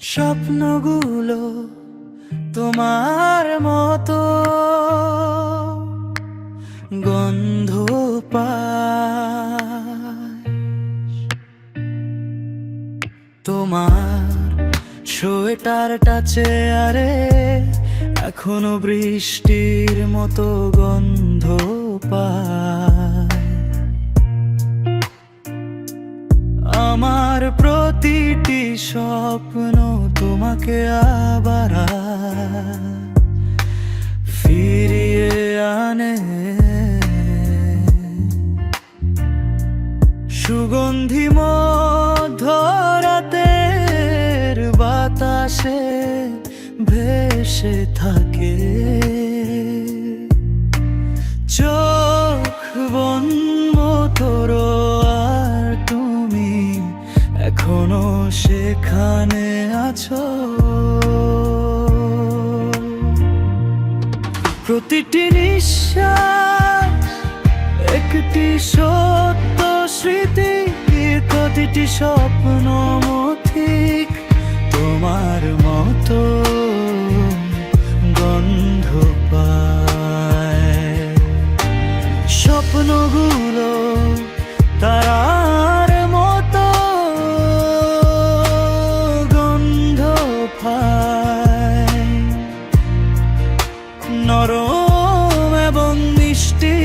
স্বপ্নগুলো তোমার মতো। গন্ধ তোমার সোয়েটারটা চেয়ারে এখনও বৃষ্টির মতো গন্ধ পায়। আমার প্রতিটি স্বপ্ন তোমাকে আবার ফিরিয়ে আনে। সুগন্ধি মধ্যরাতের বাতাসে ভেসে থাকে। চোখ সেখানে আছো। প্রতিটি নিঃশ্বাস একটি সত্য স্মৃতি প্রতিটি স্বপ্ন মথিক তোমার মতো। এবং মিষ্টি।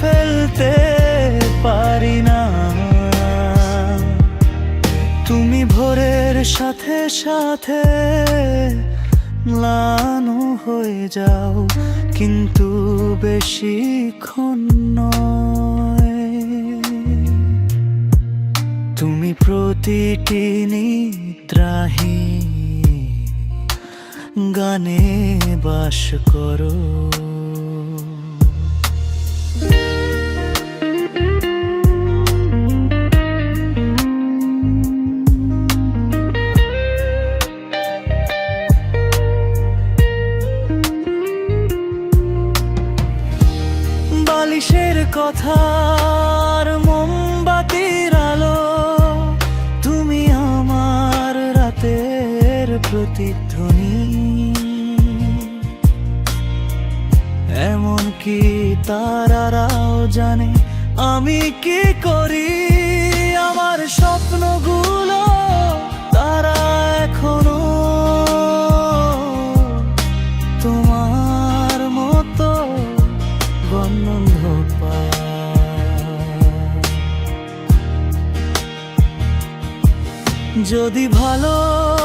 ফেলতে পারি না। তুমি ভোরের সাথে সাথে ম্লানো হয়ে যাও কিন্তু বেশিক্ষণ প্রতিটি নিদ্রাহী গানে বাস করো বালিশের কথার মোমবাতির রাতের প্রতিধ্বনি। এমনকি তারারাও জানে আমি কি করি? আমার স্বপ্নগুলো তারা এখনও তোমার মতো পায়। যদি ভালোবাসার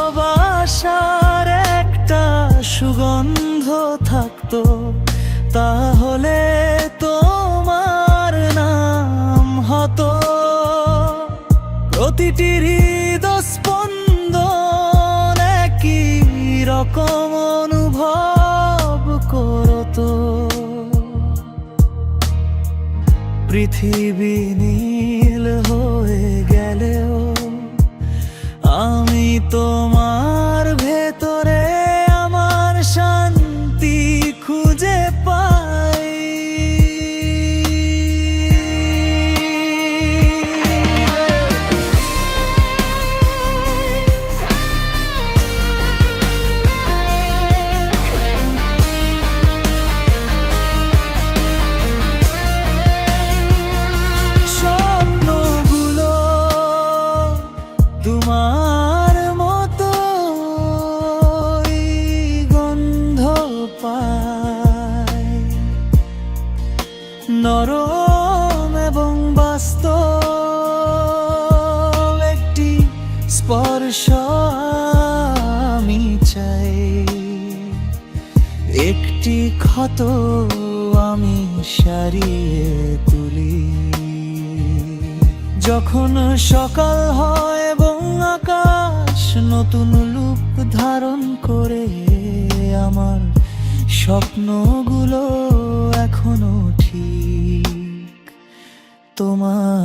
তাহলে তোমার নাম হতো প্রতিটি হৃদয় স্পন্দন একই রকম অনুভব করতো। পৃথিবী নীল হয়ে গেলেও আমি তোমার একটি ক্ষত আমি সারিয়ে তুলি। যখন সকাল হয় এবং আকাশ নতুন রূপ ধারণ করে, আমার স্বপ্নগুলো এখনও ঠিক। তোমার